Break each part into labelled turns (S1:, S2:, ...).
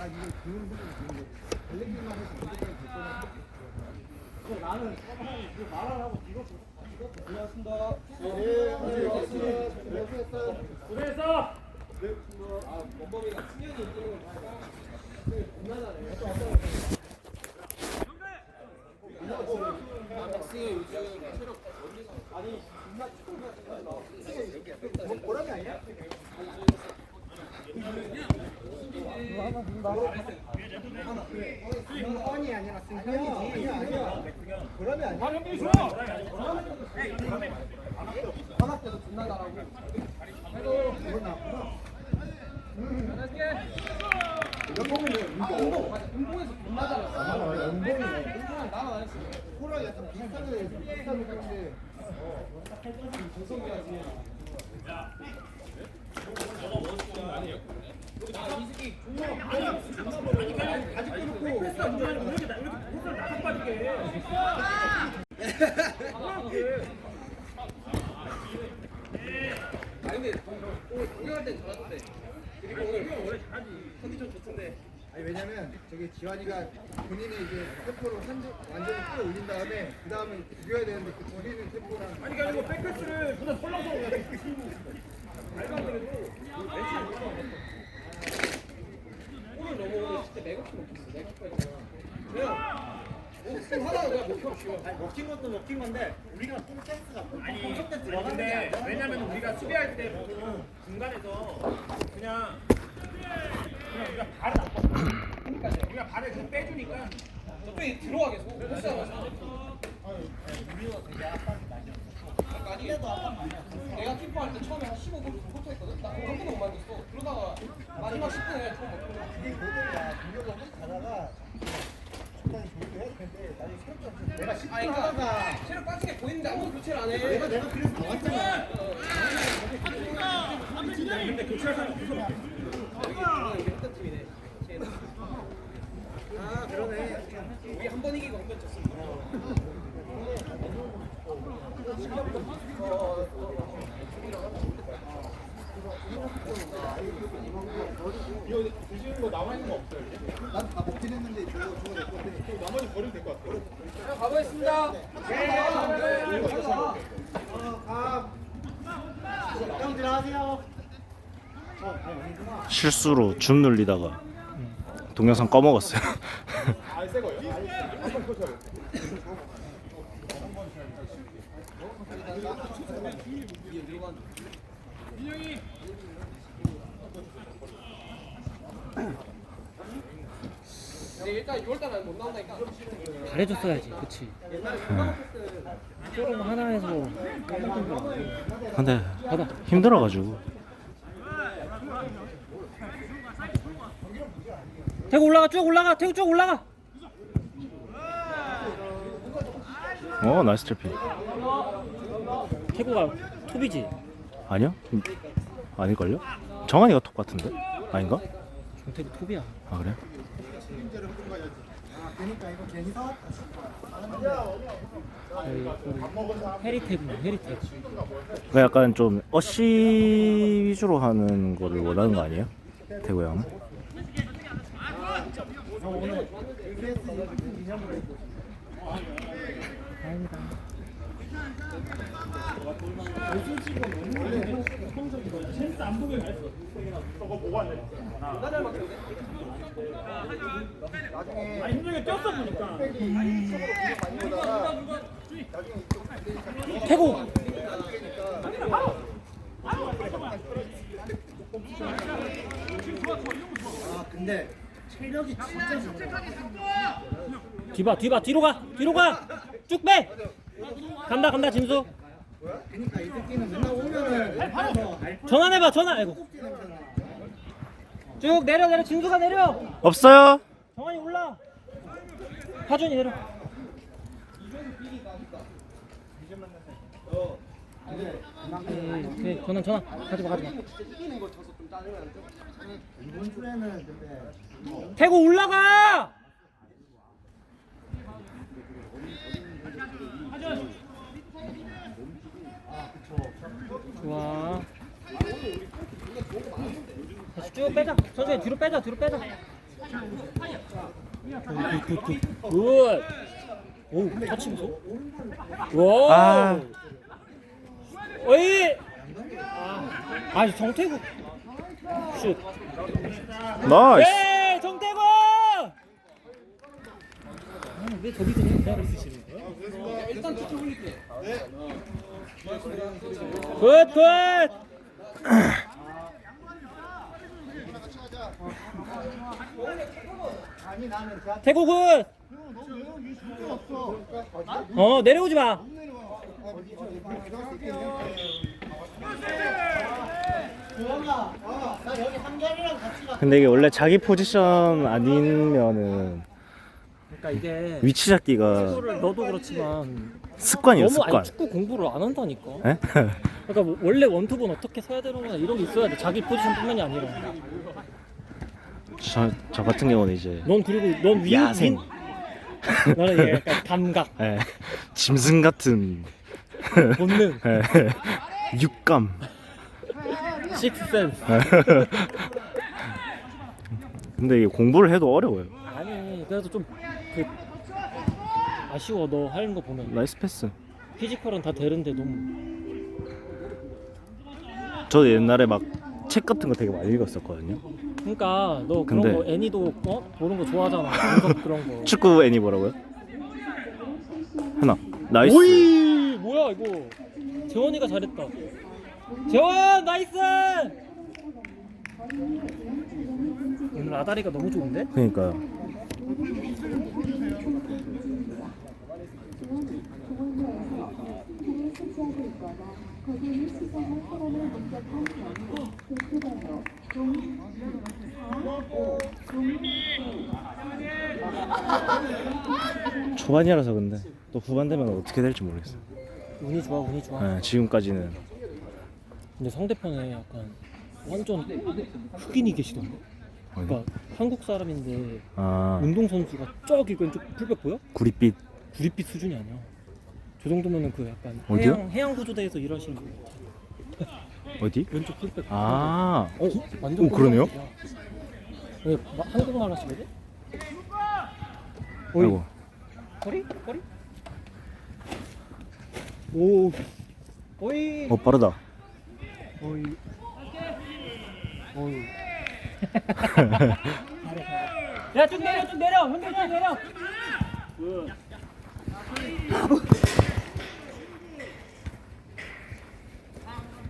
S1: 그. 네. 아. 아, 축구가 보람이 아니야? 승관이 아니라 승관이지. 아니야. 보람이 아니야.
S2: 아, 형님 좋아.
S1: 방학 때도 존나 잘하고. 아이고, 이건 나구나. 연봉이네. 맞아. 운동에서 존나 잘했어. 연봉이네. 운동은 나만 안 했어. 호랑 약간 비슷한 느낌인데. 멀어. 아니 바지 껴놓고
S2: 패스 안 좋아하는 거 이렇게 나- 이렇게 패스를 나가 빠지게.
S1: 아니 근데 아니 왜냐면 저기 지환이가 본인이 이제 템포를 완전 완전히 끌어올린 다음에 그 다음에 죽여야 되는데 그 돌리는 템포랑
S2: 아니 그게 아니고 백패스를 그냥 펄렁서 그냥 말도 안 되고
S1: 오늘 넘어오면 진짜 맥없이 먹혔어. 맥없이 그냥 오, 하다가 그냥 먹혀.
S3: 아니, 먹힌 것도 먹힌 건데 우리가 좀 센스가
S2: 아니
S3: 때
S2: 아니,
S3: 들어가는 게
S2: 근데
S3: 아니라
S2: 왜냐면 우리가 수비할 때 보통 중간에서 그냥 그냥 우리가 발을 안 뻗어. 그러니까 우리가 발을 그냥 빼주니까
S1: 저쪽에 들어와 계속. 포스하면서.
S3: 우리가 되게 압박이 많이 없어.
S1: 아니
S3: 없어.
S1: 내가 키퍼 할 때 처음에 한 15분 포토했거든? 나 그거 한 번도 못 만졌어. 그러다가 마지막 10분에 처음 먹고.
S3: 이게 모델이야. 공격을 확 가다가 중간에 조율을 해야 되는데 나중에 체력이 없어서 내가 10분
S1: 아니
S3: 하다가
S1: 그러니까 체력 빠지게 보이는데 아무도 교체를 안 해.
S3: 내가 내가 그래서 나왔잖아.
S2: 근데 교체할 사람 없어.
S1: 이게 했던 팀이네. 아 그러네. 우리 한 번 이기고 한번 졌어.
S4: 실수로 줌 눌리다가 동영상 꺼먹었어요.
S2: 거요? 한번 켜줘요.
S1: 근데 일단 6월달에 못 나온다니까.
S5: 잘해줬어야지, 그치? 조금 하나에서 거 아니고.
S4: 근데 힘들어가지고
S5: 태구 올라가, 쭉 올라가, 태구 쭉 올라가!
S4: 어 나이스 트래핑
S5: 태구가 톱이지?
S4: 아니요? 음, 아닐걸요? 정한이가 톱 같은데? 아닌가?
S5: 정태구 톱이야.
S4: 아 그래?
S3: 아,
S5: 해리태구네, 해리태구.
S4: 그 약간 좀 어시 위주로 하는 거를 원하는 거 아니에요? 태구 형은?
S3: 했고.
S5: 다행이다. 뒤봐, 뒤봐, 뒤로 가! 뒤로 가! 쭉 빼! 간다, 간다, 진수.
S3: 그러니까 이 새끼는 맨날 오면은 옆에서 알파
S5: 전환해봐, 전환! 아이고. 쭉 내려, 내려, 진수가 내려!
S4: 없어요?
S5: 정환이 올라! 하준이 내려. 오케이, 오케이, 전환, 전환. 가지마, 가지마. 태구 올라가! 좋아. 다시 쭉 빼자. 천천히 뒤로 빼자. 뒤로 빼자. 굿. 오, 터치 보소. 와.
S4: 아.
S5: 어이. 아, 아 정태국. 슛.
S4: 나이스.
S5: 네, 정태국. 아, 왜 저기서 기다려 쓰시는 거야? 일단 투표 올릴게. 굿, 굿.
S3: 줄게 없어.
S5: 어 내려오지 마.
S4: 근데 이게 원래 자기 포지션 아니면은
S5: 그러니까 이게
S4: 위치 잡기가
S5: 너도 그렇지만
S4: 습관이에요,
S5: 너무
S4: 습관.
S5: 아니 축구 공부를 안 한다니까.
S4: 예?
S5: 그러니까 뭐 원래 원투본 어떻게 서야 되는구나 이런 게 있어야 돼. 자기 포지션뿐만이 아니라.
S4: 저, 저 같은 경우는 이제
S5: 넌 그리고 넌 윈,
S4: 야생.
S5: 윈. 너는 얘 약간 감각,
S4: 예, 짐승 같은
S5: 본능,
S4: 예, 육감.
S5: 식스센스.
S4: 근데 이게 공부를 해도 어려워요.
S5: 아니 그래도 좀 그 아쉬워 너 하는 거 보면
S4: 나이스 패스.
S5: 피지컬은 다 되는데 너무
S4: 저도 옛날에 막 책 같은 거 되게 많이 읽었었거든요.
S5: 그러니까 너 그런
S4: 근데-
S5: 거 애니도 어 보는 거 좋아하잖아 그런 거
S4: 축구 애니 뭐라고요? 하나. 나이스.
S5: 오이 뭐야 이거 재원이가 잘했다 재원 나이스 오늘 아다리가 너무 좋은데
S4: 그러니까요. 초반이라서 근데 또 후반 되면 어떻게 될지 모르겠어요.
S5: 운이 좋아 운이 좋아.
S4: 네, 지금까지는.
S5: 근데 상대편에 약간 완전 흑인이 계시던데? 그러니까 한국 사람인데
S4: 아.
S5: 운동 선수가 저기 왼쪽 풀백 보여?
S4: 구릿빛.
S5: 구릿빛 수준이 아니야 저 정도면은 그 약간
S4: 어디요?
S5: 해양, 해양 구조대에서 일하시는 분
S4: 어디?
S5: 왼쪽 풀백
S4: 아
S5: 어, 완전
S4: 오, 그러네요?
S5: 꿀맛이야. 왜 마- 한국말 하시거든?
S4: 아이고
S5: 허리? 허리? 오 오이
S4: 어 빠르다.
S5: 오이 오이 야좀 내려 좀 내려 현대 좀 내려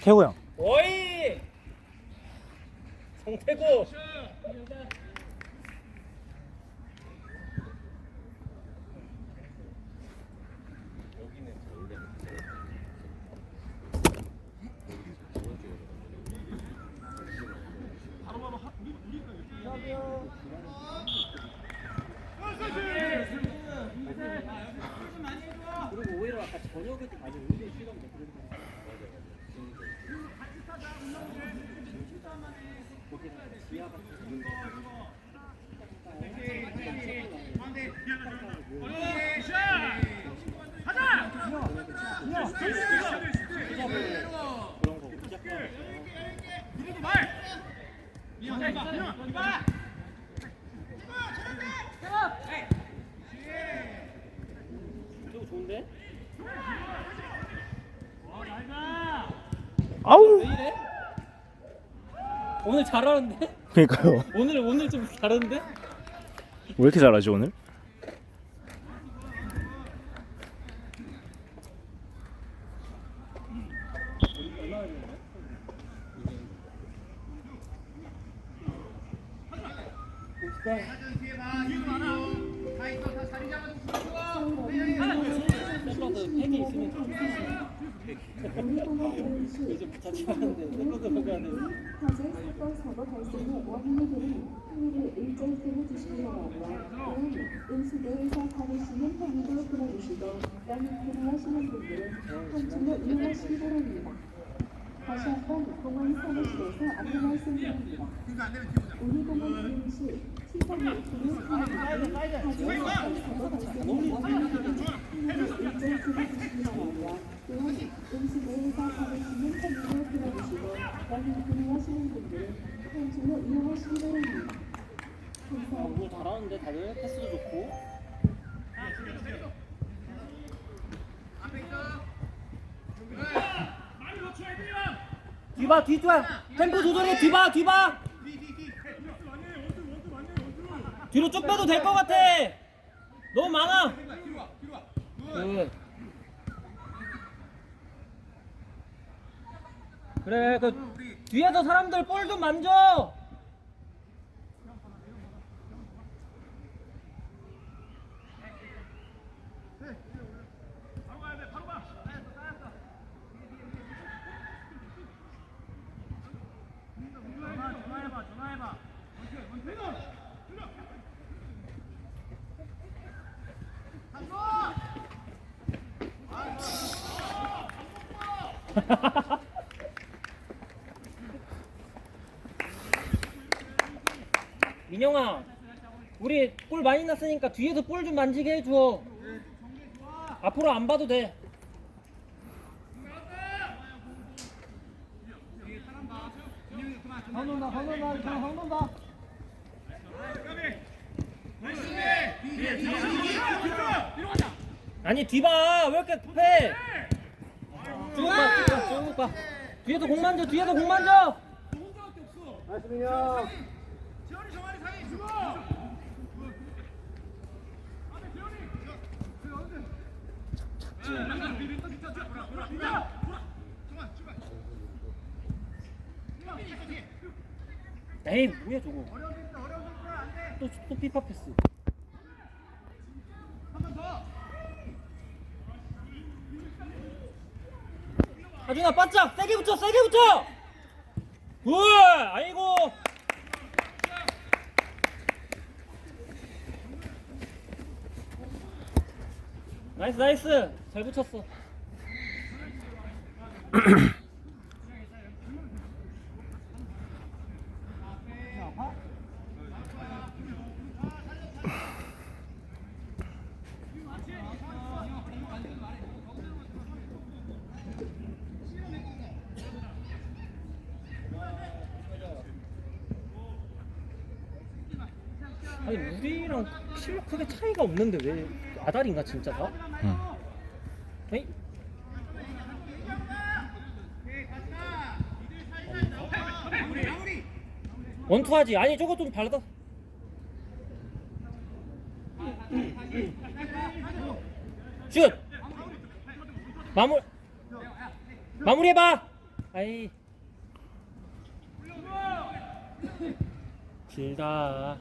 S4: 태호 형.
S5: 어이 성태구 그리고 오히려 아까 저녁에도 많이 운동 시간 못 그랬는데 지하 같은 그런 거 무조건 이거 좋은데?
S4: 아우
S5: 왜 이래? 오늘 잘하는데?
S4: 그러니까요
S5: 오늘 오늘 좀 잘하는데?
S4: 왜 이렇게 잘하지 오늘?
S6: 일절대로 주시기 바라며 또한 음수대에서 받으시는 행위도 끊어주시고 양육 필요하시는 분들은 한층로 이용하시기 바랍니다. 다시 한번 공원 사무실에서 안내 말씀드립니다. 우리 공원 이용 시 시설이 기능 사무실은 가정 사건 사고 발생의 원인이 되는 행위를 일절대로 주시기 바라며 또한 음수대에서 받으시는 행위도 끊어주시고 양육 필요하시는 분들은 한층로 이용하시기 바랍니다. 감사합니다.
S5: 오늘 잘하는데 다들 패스도 좋고. 뒤봐 뒤봐 템포 조절해 뒤봐 뒤봐 뒤로 쭉 빼도 될 것 같아. 너무 많아. 그 그래 그 뒤에서 사람들 볼 좀 만져 민영아, 우리 볼 많이 났으니까 뒤에서 볼 좀 만지게 해줘. 앞으로 안 봐도 돼.
S3: 방론다 그냥 방론다
S5: 아니 뒤봐, 왜 이렇게 급해? 쭉 봐. 뒤에서 공 만져, 뒤에서 공 만져.
S3: 나이스 민영
S5: 에이, 뭐야 저거? 또, 또 피파 패스. 하준아 바짝! 세게 붙여 세게 붙여! 굿! 아이고! 나이스 나이스! 잘 붙였어 아니 우리랑 실력 크게 차이가 없는데 왜 아다리인가 진짜 다?
S4: 응.
S5: 에이? 원투하지 아니 저거 좀 발라 슛 마무 마무리해봐 아이 길다.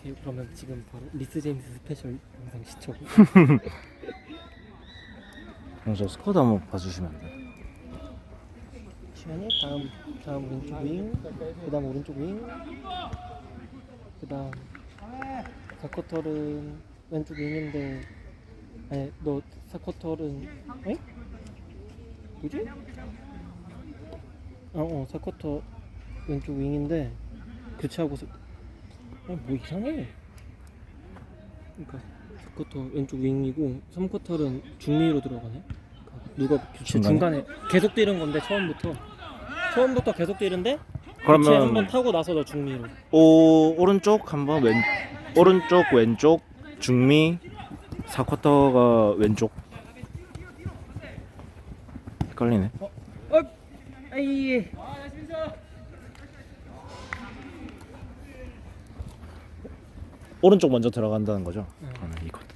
S5: 오케이, 그러면 지금 바로 리스 제임스 스페셜 영상 시청.
S4: 그럼 저 스쿼드 한번 봐주시면 안 돼요?
S5: 시간이 다음 다음 왼쪽 윙, 그다음 오른쪽 윙, 그다음 사커털은 왼쪽 윙인데 아니 너 사커털은 에? 뭐지? 어어 사커터 왼쪽 윙인데 교체하고서 아 뭐 이상해. 그러니까 사커터 왼쪽 윙이고 3쿼터는 중미로 들어가네. 그러니까 누가 교체
S4: 중간에?
S5: 중간에 계속 뛰는 건데 처음부터 처음부터 계속 뛰는데
S4: 그러면-
S5: 교체 한번 타고 나서 너 중미로.
S4: 오 오른쪽 한번 왼 오른쪽 왼쪽 중미 4쿼터가 왼쪽 헷갈리네
S5: 어, 아이.
S4: 오른쪽 먼저 들어간다는 거죠?
S5: 응.
S4: 그러면 이 쿼터.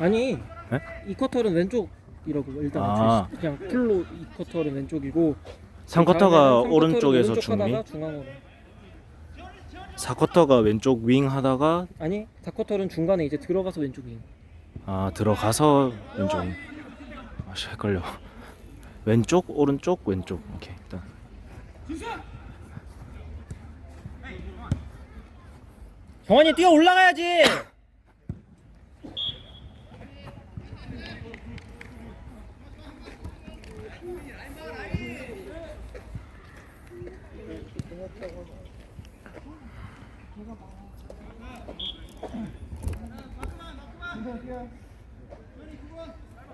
S5: 아니
S4: 네?
S5: 이 쿼터는 왼쪽이라고 일단
S4: 아.
S5: 그냥 풀로 이 쿼터는 왼쪽이고
S4: 3쿼터가
S5: 다음에는
S4: 오른쪽에서
S5: 오른쪽
S4: 중미?
S5: 하다가 중앙으로.
S4: 4쿼터가 왼쪽 윙 하다가
S5: 아니 4쿼터는 중간에 이제 들어가서 왼쪽이
S4: 아 들어가서 왼쪽 윙. 아씨 헷갈려. 왼쪽 오른쪽 왼쪽. 오케이 일단
S5: 정환이 뛰어 올라가야지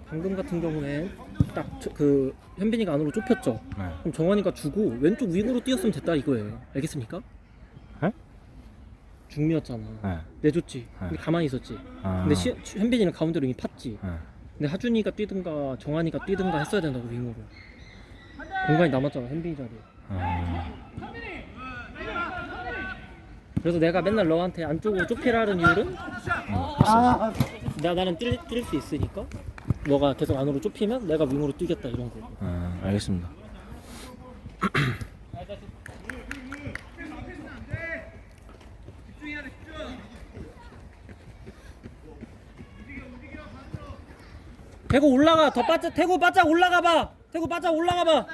S5: 방금 같은 경우에 딱 그 현빈이가 안으로 좁혔죠
S4: 네.
S5: 그럼 정환이가 주고 왼쪽 윙으로 뛰었으면 됐다 이거예요 알겠습니까?
S4: 네?
S5: 중미였잖아.
S4: 네.
S5: 내줬지. 근데 가만히 있었지.
S4: 아,
S5: 근데 시, 현빈이는 가운데로 이미 팠지.
S4: 네.
S5: 근데 하준이가 뛰든가 정한이가 뛰든가 했어야 된다고 윙으로. 공간이 남았잖아 현빈이 자리에.
S4: 아,
S5: 그래서 내가 맨날 너한테 안쪽으로 좁히라는 이유는?
S3: 아,
S5: 나, 나는 뛸, 뛸 수 있으니까. 너가 계속 안으로 좁히면 내가 윙으로 뛰겠다 이런 거.
S4: 아, 알겠습니다
S5: 태고 올라가. 더 바짝 태고 바짝 올라가 봐. 태고 바짝 올라가 봐.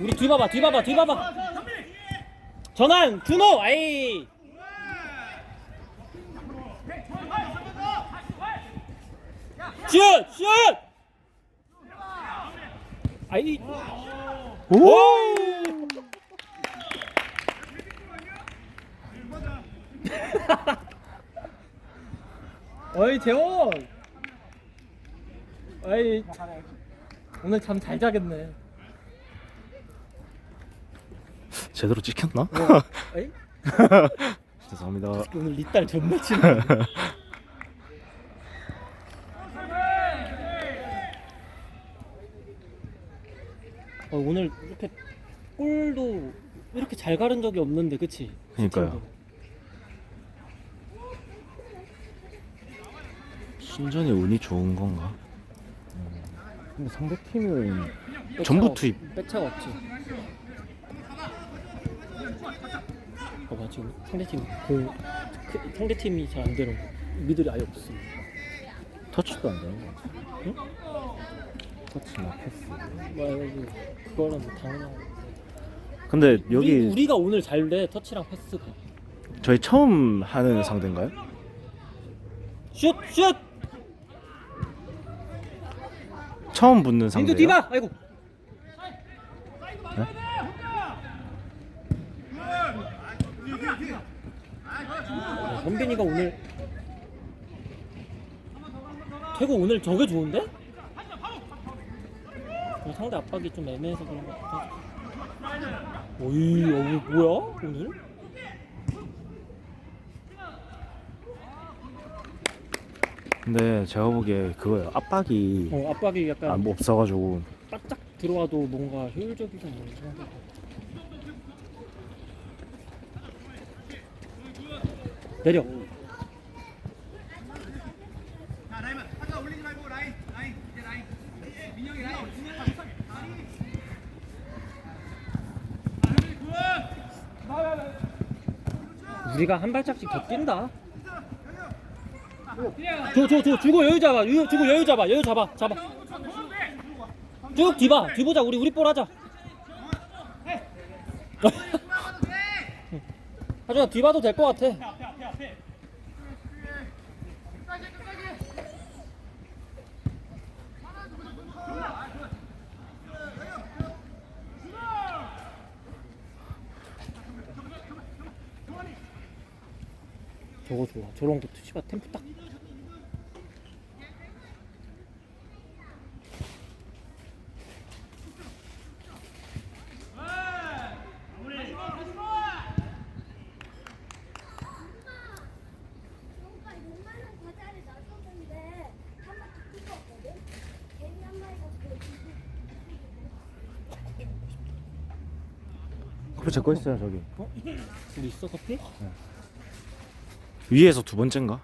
S5: 우리 뒤 봐봐. 뒤 봐봐. 뒤 봐봐. 전환 준호. 아이. 슛! 슛! 아이
S4: 오!
S5: 어이 재원! 어이 오늘 잠 잘 자겠네.
S4: 제대로 찍혔나?
S5: 어이?
S4: 죄송합니다.
S5: 오늘 리딸 존나 치네 어, 오늘 이렇게 골도 이렇게 잘 가른 적이 없는데 그치?
S4: 그니까요. 순전히 운이 좋은 건가? 근데 상대 팀은
S5: 백차가
S4: 전부
S5: 없-
S4: 투입.
S5: 백차가 없지 봐봐 지금 상대팀 공 그, 상대팀이 잘 안 되는 거 미들이 아예 없어
S4: 터치도 안 되는 거 같아.
S5: 응?
S4: 터치나 패스.
S5: 뭐 그거는 뭐 당연한 거
S4: 근데
S5: 우리,
S4: 여기
S5: 우리가 오늘 잘 돼 터치랑 패스가
S4: 저희 처음 하는 상대인가요?
S5: 슛! 슛!
S4: 처음 붙는
S5: 민수
S4: 상대요?
S5: 디바! 아이고
S4: 네?
S5: 어, 현빈이가 오늘 태고 오늘 저게 좋은데? 어, 상대 압박이 좀 애매해서 그런 것 같아 오이 어, 뭐야 오늘?
S4: 근데 제가 보기에 그거예요. 압박이
S5: 어 압박이 약간
S4: 안 없어가지고
S5: 바짝 들어와도 뭔가 효율적이지 않나 내려 우리가 한 발짝씩 더 뛴다. 줘 줘 줘 주고 여유 잡아. 유, 주고 여유 잡아. 여유 잡아. 잡아. 쭉 뒤봐. 뒤보자. 우리 우리 볼 하자. 하준아 뒤봐도 될 것 같아 저거 좋아 저런 거 씨발 템포 딱
S7: 뭔가 6만원 과자를 놔뒀는데 한 바퀴 뜯었거든? 개미 한 마리가 그
S4: 커피 제거 있어요 저기
S5: 어? 우리 있어 커피?
S4: 위에서 두 번째인가?